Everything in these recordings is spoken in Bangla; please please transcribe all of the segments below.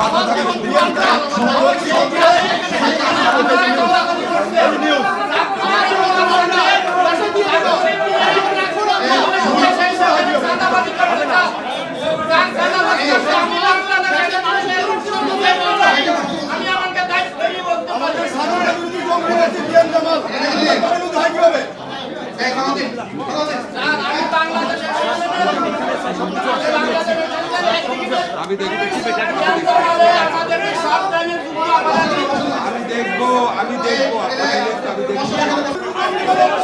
바다에 우리한테 정원이 없 আমি দেখব আমি দেখব আমি দেখব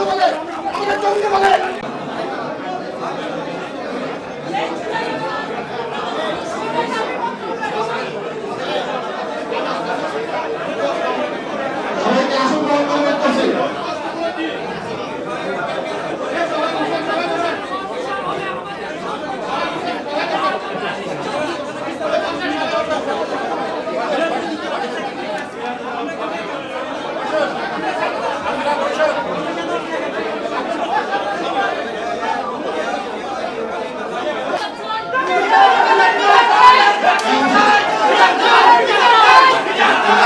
বলে আমাদের জঙ্গি বলে সবাইকে অসংখ্য ধন্যবাদ করছি। আমরা একটা অনুরোধ করছি আমরা একটু আপনাদেরকে শান্ত হওয়ার জন্য অনুরোধ করছি। আপনারা একটু দয়া করে শান্ত হন আপনারা দয়া করে একটু বসেন আপনারা একটু সবাই যদি আলাদা আলাদা করে কথা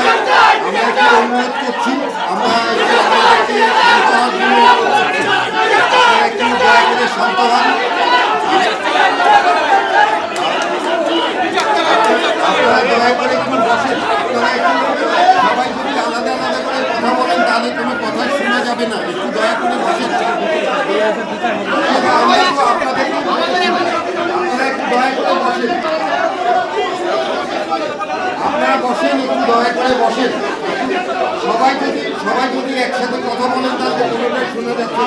বলেন তাহলে কোনো কথা শোনা যাবে না একটু দয়া করে বসেন। আপনারা একটু সবাই যদি সবাই যদি একসাথে কথা বলেন, তাহলে শোনা যাচ্ছে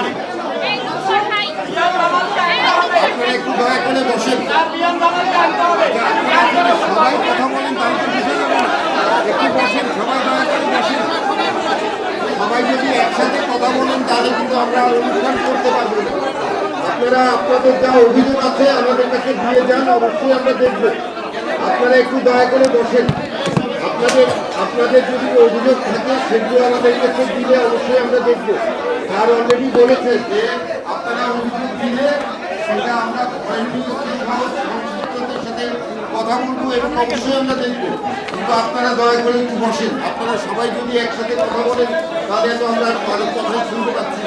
আপনারা একটু দয়া করে বসেন। সবাই কথা বলেন, তাহলে বুঝে যাবে একটু বসেন, সবাই দয়া করে বসেন। সবাই যদি একসাথে কথা বলেন, তাহলে কিন্তু আমরা অনুষ্ঠান করতে পারব আপনারা, আপনাদের যা অভিযোগ আছে, আমাদের কাছে দিয়ে যান, অবশ্যই আমরা দেখব। আপনারা একটু দয়া করে বসেন। আপনাদের আপনাদের যদি অভিযোগ থাকে, সেগুলো আমাদের কাছে দিলে অবশ্যই আমরা দেখব। স্যার অলরেডি বলেছে যে আপনারা অভিযোগ দিলে সেটা আমরা সাথে কথা বলব এবং অবশ্যই আমরা দেখব। কিন্তু আপনারা দয়া করে একটু বসেন। আপনারা সবাই যদি একসাথে কথা বলেন, তাহলে তো আমরা ভালো কথা শুনতে পাচ্ছি